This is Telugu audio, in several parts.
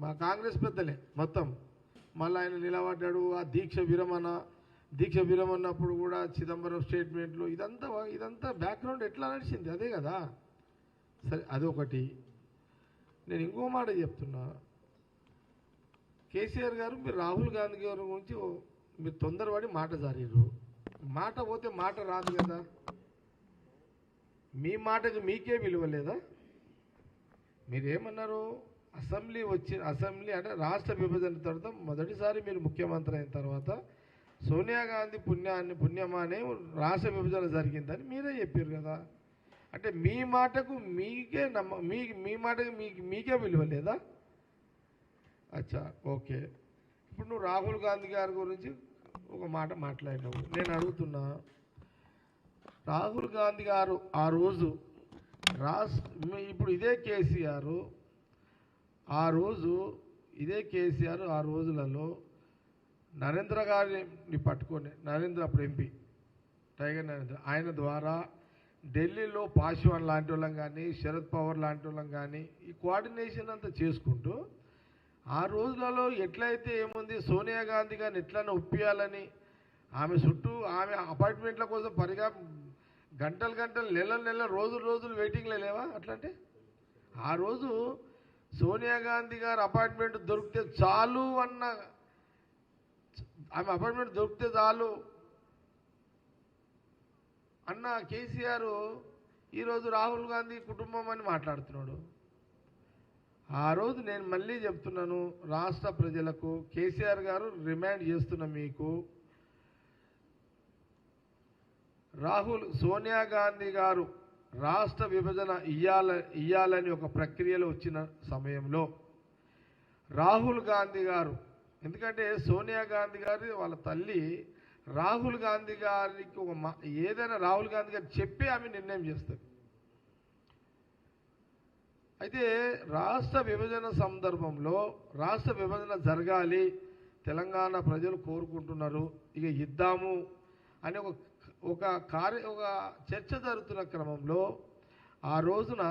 మా కాంగ్రెస్ పెద్దలే మొత్తం. మళ్ళీ ఆయన నిలబడ్డాడు ఆ దీక్ష విరమణ దీక్ష విరమన్నప్పుడు కూడా చిదంబరం స్టేట్మెంట్లు ఇదంతా ఇదంతా బ్యాక్గ్రౌండ్ ఎట్లా నడిచింది? అదే కదా. సరే అదొకటి. నేను ఇంకో మాట చెప్తున్నా. కేసీఆర్ గారు మీరు రాహుల్ గాంధీ గారి గురించి మీరు తొందరపడి మాట జారీరు మాట పోతే మాట రాదు కదా. మీ మాటకు మీకే విలువ లేదా? మీరేమన్నారు? అసెంబ్లీ వచ్చిన అసెంబ్లీ అంటే రాష్ట్ర విభజన తర్వాత మొదటిసారి మీరు ముఖ్యమంత్రి అయిన తర్వాత సోనియా గాంధీ పుణ్యాన్ని పుణ్యమానే రాష్ట్ర విభజన జరిగిందని మీరే చెప్పారు కదా. అంటే మీ మాటకు మీకే నమ్మ మీ మీ మాటకు మీకు మీకే విలువ లేదా? అచ్చా ఓకే. ఇప్పుడు నువ్వు రాహుల్ గాంధీ గారి గురించి ఒక మాట మాట్లాడినావు. నేను అడుగుతున్నా రాహుల్ గాంధీ గారు ఆ రోజు రాష్ట్ర ఇప్పుడు ఇదే కేసీఆర్ ఆ రోజు ఇదే కేసీఆర్ ఆ రోజులలో నరేంద్ర గారిని పట్టుకొని నరేంద్ర అప్పుడు ఎంపీ టైగర్ నరేంద్ర ఆయన ద్వారా ఢిల్లీలో పాశ్వాన్ లాంటి వాళ్ళం కానీ శరద్ పవర్ లాంటి వాళ్ళం కానీ ఈ కోఆర్డినేషన్ అంతా చేసుకుంటూ ఆ రోజులలో ఎట్లయితే ఏముంది సోనియా గాంధీ గారిని ఎట్లైనా ఒప్పియాలని ఆమె చుట్టూ ఆమె అపార్ట్మెంట్ల కోసం పరిగా గంటలు గంటలు నెల నెల రోజులు రోజులు వెయిటింగ్లో లేవా అట్లంటే? ఆ రోజు సోనియా గాంధీ గారు అపార్ట్మెంట్ దొరికితే చాలు అన్న ఆమె అపార్ట్మెంట్ దొరికితే చాలు. అన్న కేసీఆర్ ఈరోజు రాహుల్ గాంధీ కుటుంబం అని మాట్లాడుతున్నాడు. ఆ రోజు నేను మళ్ళీ చెప్తున్నాను రాష్ట్ర ప్రజలకు కేసీఆర్ గారు రిమాండ్ చేస్తున్న మీకు. రాహుల్ సోనియా గాంధీ గారు రాష్ట్ర విభజన ఇయ్యాల ఇయ్యాలని ఒక ప్రక్రియలో వచ్చిన సమయంలో రాహుల్ గాంధీ గారు ఎందుకంటే సోనియా గాంధీ గారి వాళ్ళ తల్లి రాహుల్ గాంధీ గారికి ఒక ఏదైనా రాహుల్ గాంధీ గారు చెప్పి ఆమె నిర్ణయం చేస్తారు. అయితే రాష్ట్ర విభజన సందర్భంలో రాష్ట్ర విభజన జరగాలి తెలంగాణ ప్రజలు కోరుకుంటున్నారు ఇక ఇద్దాము అని ఒక ఒక కార్య ఒక చర్చ జరుగుతున్న క్రమంలో ఆ రోజున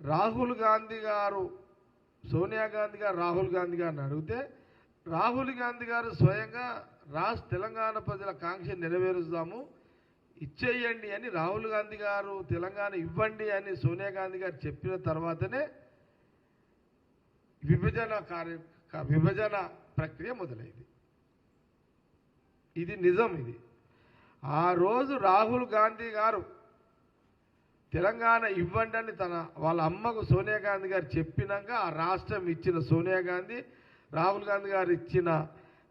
రాహుల్ గాంధీ గారు సోనియా గాంధీ గారు రాహుల్ గాంధీ గారిని అడిగితే రాహుల్ గాంధీ గారు స్వయంగా రాష్ట్ర తెలంగాణ ప్రజల కాంక్ష నెరవేరుస్తాము ఇచ్చేయండి అని రాహుల్ గాంధీ గారు తెలంగాణ ఇవ్వండి అని సోనియా గాంధీ గారు చెప్పిన తర్వాతనే విభజన కార్య క- విభజన ప్రక్రియ మొదలైంది. ఇది నిజం ఇది. ఆ రోజు రాహుల్ గాంధీ గారు తెలంగాణ ఇవ్వండి అని తన వాళ్ళ అమ్మకు సోనియా గాంధీ గారు చెప్పినాక ఆ రాష్ట్రం ఇచ్చిన సోనియా గాంధీ రాహుల్ గాంధీ గారు ఇచ్చిన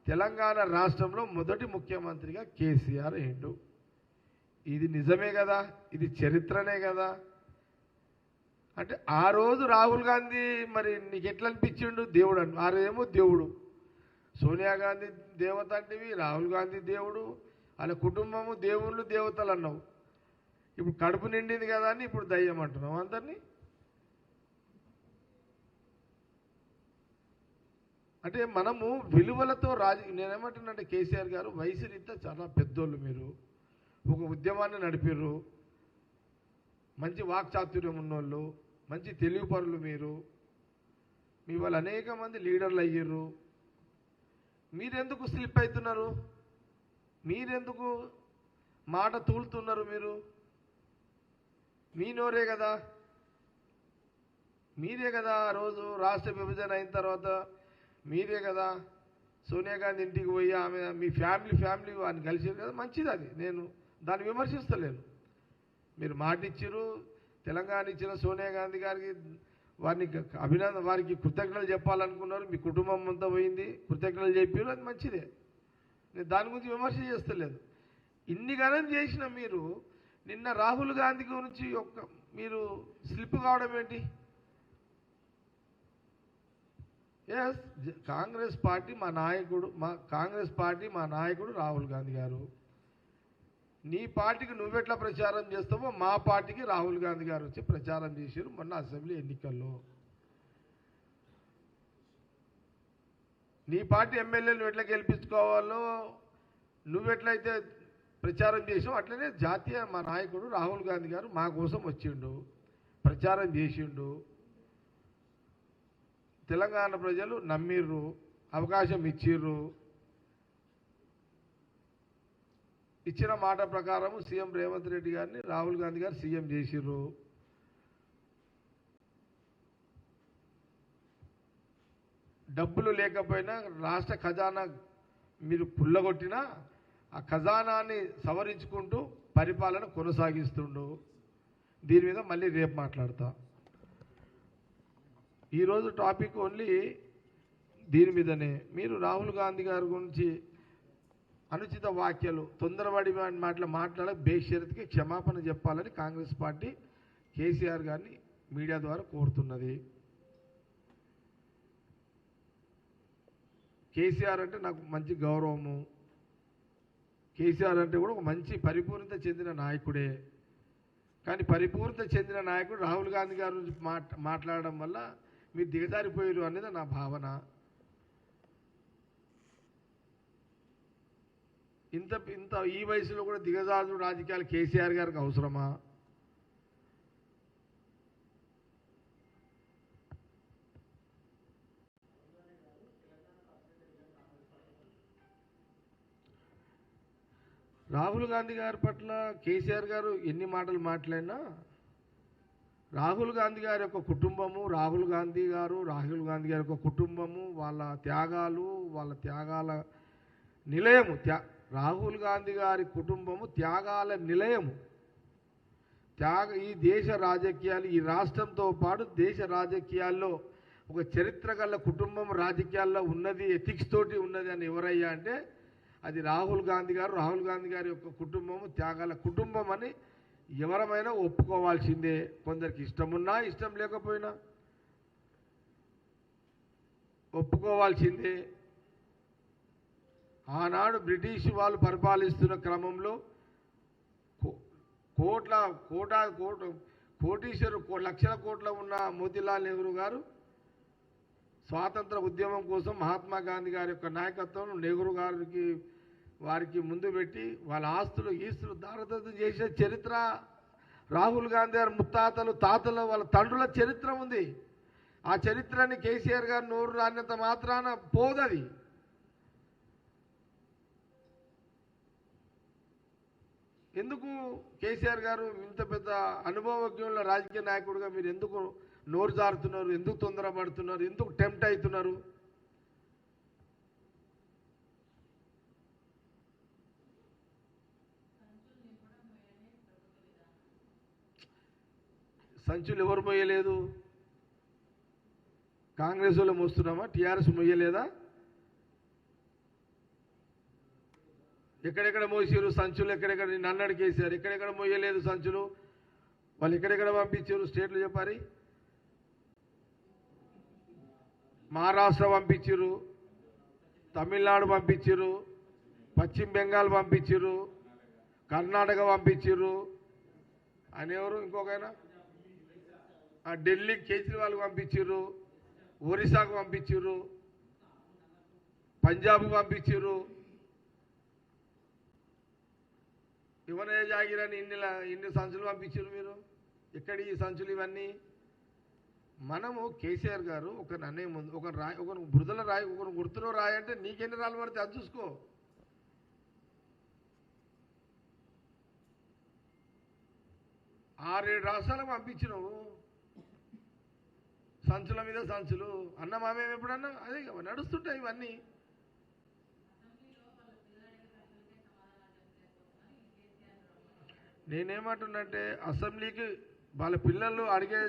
తెలంగాణ రాష్ట్రంలో మొదటి ముఖ్యమంత్రిగా కేసీఆర్ అయిండు ఇది నిజమే కదా? ఇది చరిత్రనే కదా? అంటే ఆ రోజు రాహుల్ గాంధీ మరి నీకు ఎట్లా అనిపించిండు? దేవుడు అని ఆ రోజేమో దేవుడు. సోనియా గాంధీ దేవత అంటేవి రాహుల్ గాంధీ దేవుడు. వాళ్ళ కుటుంబము దేవుళ్ళు దేవతలు అన్నావు ఇప్పుడు కడుపు నిండింది కదా అని ఇప్పుడు దయ్యం అంటున్నావు అందరినీ. అంటే మనము విలువలతో రాజ నేనేమంటున్నానంటే కేసీఆర్ గారు వయసు రీత్యా చాలా పెద్దోళ్ళు మీరు. ఒక ఉద్యమాన్ని నడిపిర్రు. మంచి వాక్చాతుర్యం ఉన్నోళ్ళు. మంచి తెలివిపరులు మీరు. మీ వాళ్ళు అనేక మంది లీడర్లు అయ్యారు మీరెందుకు స్లిప్ అవుతున్నారు మీరెందుకు మాట తూలుతున్నారు మీరు? మీ నోరే కదా? మీరే కదా ఆ రోజు రాష్ట్ర విభజన అయిన తర్వాత? మీరే కదా? సోనియా గాంధీ ఇంటికి పోయి ఆమె మీ ఫ్యామిలీ ఫ్యామిలీ వారిని కలిసారు కదా? మంచిది అది. నేను దాన్ని విమర్శిస్తలేను. మీరు మాట ఇచ్చారు తెలంగాణ ఇచ్చిన సోనియా గాంధీ గారికి వారిని అభినందన వారికి కృతజ్ఞతలు చెప్పాలనుకున్నారు. మీ కుటుంబం అంతా పోయింది. కృతజ్ఞతలు చెప్పారు అది మంచిదే. నేను దాని గురించి విమర్శ చేస్తలేదు. ఇన్ని గణం చేసిన మీరు నిన్న రాహుల్ గాంధీ గురించి ఒక్క మీరు స్లిప్ కావడం ఏంటి? ఎస్ కాంగ్రెస్ పార్టీ మా నాయకుడు మా కాంగ్రెస్ పార్టీ మా నాయకుడు రాహుల్ గాంధీ గారు. నీ పార్టీకి నువ్వెట్లా ప్రచారం చేస్తావో మా పార్టీకి రాహుల్ గాంధీ గారు వచ్చి ప్రచారం చేశారు మొన్న అసెంబ్లీ ఎన్నికల్లో. నీ పార్టీ ఎమ్మెల్యేలు ఎట్లా గెలిపించుకోవాలో నువ్వెట్లయితే ప్రచారం చేసావు అట్లనే జాతీయ మా నాయకుడు రాహుల్ గాంధీ గారు మా కోసం వచ్చిండు ప్రచారం చేసిండు. తెలంగాణ ప్రజలు నమ్మిర్రు అవకాశం ఇచ్చిర్రు. ఇచ్చిన మాట ప్రకారం సీఎం రేవంత్ రెడ్డి గారిని రాహుల్ గాంధీ గారు సీఎం చేసిర్రు. డబ్బులు లేకపోయినా రాష్ట్ర ఖజానా మీరు పుల్లగొట్టినా ఆ ఖజానాన్ని సవరించుకుంటూ పరిపాలన కొనసాగిస్తుండు. దీని మీద మళ్ళీ రేపు మాట్లాడతా. ఈరోజు టాపిక్ ఓన్లీ దీని మీదనే. మీరు రాహుల్ గాంధీ గారి గురించి అనుచిత వాక్యాలు తొందరపడి మాటలు మాట్లాడ బేషరత్కి క్షమాపణ చెప్పాలని కాంగ్రెస్ పార్టీ కేసీఆర్ గారిని మీడియా ద్వారా కోరుతున్నది. కేసీఆర్ అంటే నాకు మంచి గౌరవము. కేసీఆర్ అంటే కూడా ఒక మంచి పరిపూర్ణత చెందిన నాయకుడే. కానీ పరిపూర్ణత చెందిన నాయకుడు రాహుల్ గాంధీ గారి మాట్ మాట్లాడడం వల్ల మీరు దిగజారిపోయారు అనేది నా భావన. ఇంత ఇంత ఈ వయసులో కూడా దిగజారు రాజకీయాలు కేసీఆర్ గారికి అవసరమా? రాహుల్ గాంధీ గారి పట్ల కేసీఆర్ గారు ఎన్ని మాటలు మాట్లాడినా రాహుల్ గాంధీ గారి యొక్క కుటుంబము రాహుల్ గాంధీ గారు రాహుల్ గాంధీ గారి యొక్క కుటుంబము వాళ్ళ త్యాగాలు వాళ్ళ త్యాగాల నిలయము త్యా రాహుల్ గాంధీ గారి కుటుంబము త్యాగాల నిలయము. త్యాగ ఈ దేశ రాజకీయాలు ఈ రాష్ట్రంతో పాటు దేశ రాజకీయాల్లో ఒక చరిత్ర గల కుటుంబం రాజకీయాల్లో ఉన్నది ఎథిక్స్ తోటి ఉన్నది అని ఎవరయ్యా అంటే అది రాహుల్ గాంధీ గారు రాహుల్ గాంధీ గారి యొక్క కుటుంబము త్యాగాల కుటుంబం అని ఎవరమైనా ఒప్పుకోవాల్సిందే. కొందరికి ఇష్టమున్నా ఇష్టం లేకపోయినా ఒప్పుకోవాల్సిందే. ఆనాడు బ్రిటిష్ వాళ్ళు పరిపాలిస్తున్న క్రమంలో కో- కోట్ల కోట కోట కోటీశ్వరు కో- లక్షల కోట్ల ఉన్న మోతీలాల్ నెహ్రూ గారు స్వాతంత్ర ఉద్యమం కోసం మహాత్మా గాంధీ గారి యొక్క నాయకత్వం నెహ్రూ గారికి వారికి ముందు పెట్టి వాళ్ళ ఆస్తులు ఈస్తులు దారదత్తం చేసే చరిత్ర. రాహుల్ గాంధీ గారి ముత్తాతలు తాతలు వాళ్ళ తండ్రుల చరిత్ర ఉంది. ఆ చరిత్రని కేసీఆర్ గారు నోరు రానంత మాత్రాన పోదది. ఎందుకు కేసీఆర్ గారు ఇంత పెద్ద అనుభవజ్ఞుల రాజకీయ నాయకుడిగా మీరు ఎందుకు నోరు జారుతున్నారు ఎందుకు తొందరపడుతున్నారు ఎందుకు టెంప్ట్ అవుతున్నారు? సంచులు ఎవరు మొయ్యలేదు కాంగ్రెస్ వాళ్ళు మోస్తున్నామా? టీఆర్ఎస్ మొయ్యలేదా ఎక్కడెక్కడ మోసారు సంచులు? ఎక్కడెక్కడ నిన్న అన్నడు ఎక్కడెక్కడ మొయ్యలేదు సంచులు? వాళ్ళు ఎక్కడెక్కడ పంపించారు? స్టేట్లు చెప్పారు మహారాష్ట్ర పంపించారు తమిళనాడు పంపించారు పశ్చిమ బెంగాల్ పంపించారు కర్ణాటక పంపించారు అని ఎవరు ఇంకొకైనా ఢిల్లీ కేజ్రీవాల్ పంపించారు ఒరిస్సాకు పంపించారు పంజాబ్ పంపించారు ఇవనే జాగిరని ఇన్ని ఇన్ని సంచులు పంపించారు మీరు? ఇక్కడ ఈ సంచులు ఇవన్నీ? మనము కేసీఆర్ గారు ఒక నన్నయ్య ముందు ఒక రాయి ఒక బురదల రాయి ఒక గుర్తులో రాయి అంటే నీకెన్ని రాళ్ళు పడితే అది చూసుకో. ఆరేడు రాష్ట్రాలకు పంపించినావు. సంచుల మీద సంచులు. అన్న మామేమి ఎప్పుడన్నా? అదే నడుస్తుంటాయి ఇవన్నీ. నేనేమంటున్నంటే అసెంబ్లీకి వాళ్ళ పిల్లలు అడిగే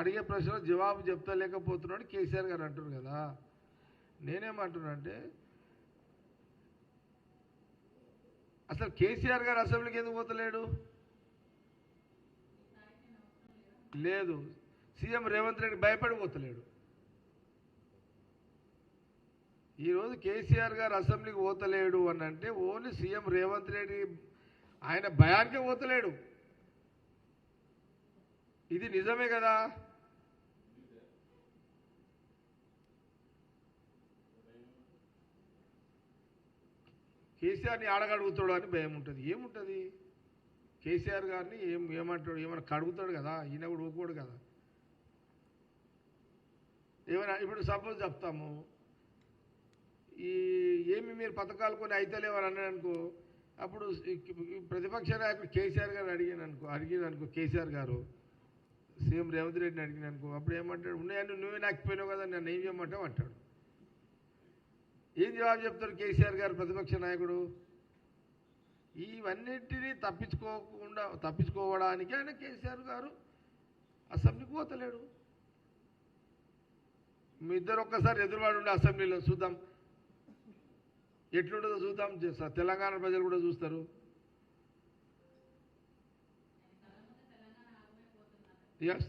అడిగే ప్రశ్నలు జవాబు చెప్తలేకపోతున్నాడు కేసీఆర్ గారు అంటున్నారు కదా. నేనేమంటున్నానంటే అసలు కేసీఆర్ గారు అసెంబ్లీకి ఎందుకు పోతలేడు? లేదు. సీఎం రేవంత్ రెడ్డి భయపడి పోతలేడు ఈరోజు కేసీఆర్ గారు అసెంబ్లీకి పోతలేడు అని అంటే ఓన్లీ సీఎం రేవంత్ రెడ్డి ఆయన భయానికే పోతలేడు. ఇది నిజమే కదా? కేసీఆర్ని ఆడగడుగుతాడు అని భయం ఉంటుంది. ఏముంటుంది? కేసీఆర్ గారిని ఏం ఏమంటాడు? ఏమైనా కడుగుతాడు కదా? ఈయన కూడా ఊకోడు కదా? ఏమైనా ఇప్పుడు సపోజ్ చెప్తాము. ఈ ఏమి మీరు పథకాలు కొన్ని అయితలేవని అన్నాడు అనుకో అప్పుడు ప్రతిపక్ష నాయకుడు కేసీఆర్ గారు అడిగాను అనుకో అడిగాను అనుకో కేసీఆర్ గారు సీఎం రేవంత్ రెడ్డిని అడిగిన అనుకో అప్పుడు ఏమంటాడు ఉన్నాయని నువ్వే? నాకు పోయినావు కదా నన్ను ఏం చేయమంటావు? అంటాడు. ఏం జవాబు చెప్తారు కేసీఆర్ గారు ప్రతిపక్ష నాయకుడు? ఇవన్నిటినీ తప్పించుకోకుండా తప్పించుకోవడానికి ఆయన కేసీఆర్ గారు అసెంబ్లీకి పోతలేడు. మీ ఇద్దరు ఒక్కసారి ఎదురువాడు ఉండే అసెంబ్లీలో చూద్దాం. ఎట్లుంటుందో చూద్దాం. చేస్తా తెలంగాణ ప్రజలు కూడా చూస్తారు.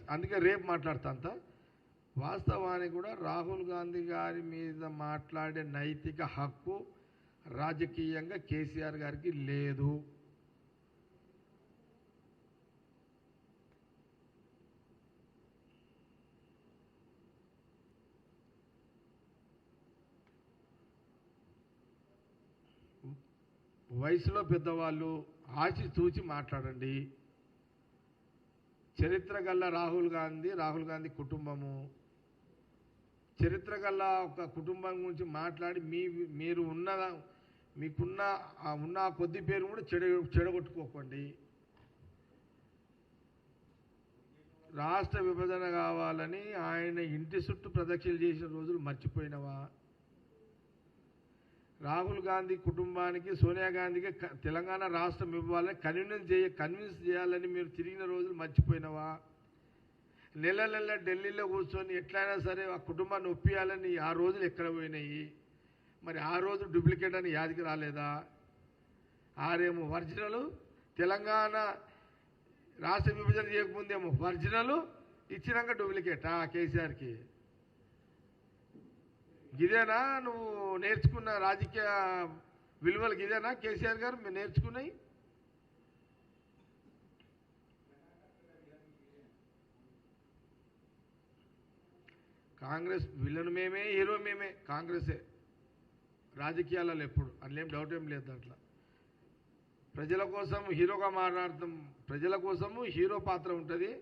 అందుకే రేపు మాట్లాడతాంత వాస్తవానికి కూడా రాహుల్ గాంధీ గారి మీద మాట్లాడే నైతిక హక్కు రాజకీయంగా కేసీఆర్ గారికి లేదు. వయసులో పెద్దవాళ్ళు ఆచి తూచి మాట్లాడండి. చరిత్ర గల్ల రాహుల్ గాంధీ రాహుల్ గాంధీ కుటుంబము. చరిత్ర గల్ల ఒక కుటుంబం గురించి మాట్లాడి మీ మీరు ఉన్న మీకున్న ఉన్న కొద్ది పేరు కూడా చెడ చెడగొట్టుకోకండి. రాష్ట్ర విభజన కావాలని ఆయన ఇంటి చుట్టూ ప్రదక్షిణలు చేసిన రోజులు మర్చిపోయినవా? రాహుల్ గాంధీ కుటుంబానికి సోనియా గాంధీకి తెలంగాణ రాష్ట్రం ఇవ్వాలని కన్విన్స్ చేయ కన్విన్స్ చేయాలని మీరు తిరిగిన రోజులు మర్చిపోయినవా? నెల నెల ఢిల్లీలో కూర్చొని ఎట్లయినా సరే ఆ కుటుంబాన్ని ఒప్పియాలని ఆ రోజులు ఎక్కడ పోయినాయి? మరి ఆ రోజు డూప్లికేట్ అని యాదికి రాలేదా? ఆరేమో ఒరిజినల్ తెలంగాణ రాష్ట్ర విభజన చేయకముందేమో ఒరిజినల్ ఇచ్చినాక డూప్లికేటా కేసీఆర్కి? గిదేనా? నువ్వు నేర్చుకున్న రాజకీయ విలువలు గిదేనా? కేసీఆర్ గారు మీరు నేర్చుకున్నాయి? కాంగ్రెస్ విలన్ మేమే హీరో మేమే. కాంగ్రెసే. రాజకీయాలలో ఎప్పుడు. అందులో ఏం డౌట్ ఏం లేదు దాంట్లో. ప్రజల కోసం హీరోగా మాట్లాడతాం. ప్రజల కోసము హీరో పాత్ర ఉంటుంది.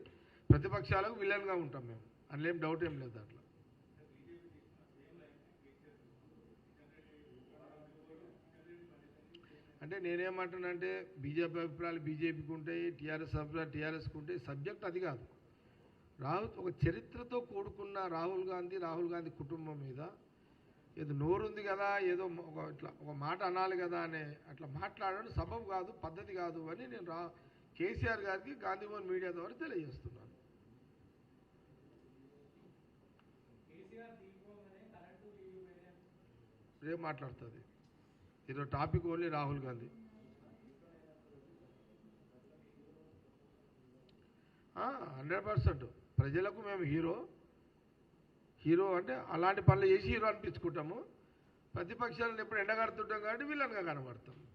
ప్రతిపక్షాలకు విలన్గా ఉంటాం మేము. అందులో ఏం డౌట్ ఏం లేదు దాంట్లో. అంటే నేనేమంటున్నానంటే బీజేపీ అభిప్రాయాలు బీజేపీకి ఉంటాయి టీఆర్ఎస్ అభిప్రాయాలు టీఆర్ఎస్కి ఉంటాయి సబ్జెక్ట్ అది కాదు. రాహుల్ ఒక చరిత్రతో కూడుకున్న రాహుల్ గాంధీ రాహుల్ గాంధీ కుటుంబం మీద ఏదో నోరుంది కదా ఏదో ఒక ఇట్లా ఒక మాట అనాలి కదా అనే అట్లా మాట్లాడడం సబబు కాదు పద్ధతి కాదు అని నేను రా కేసీఆర్ గారికి గాంధీభవన్ మీడియా ద్వారా తెలియజేస్తున్నాను. రేపు మాట్లాడుతుంది. ఇది topic only Rahul Gandhi. Hundred percent. ప్రజలకు మేము హీరో. హీరో అంటే అలాంటి పనులు చేసి హీరో అనిపించుకుంటాము. ప్రతిపక్షాలను ఎప్పుడు ఎండగడుతుంటాం కాబట్టి విలన్గా కనబడతాం.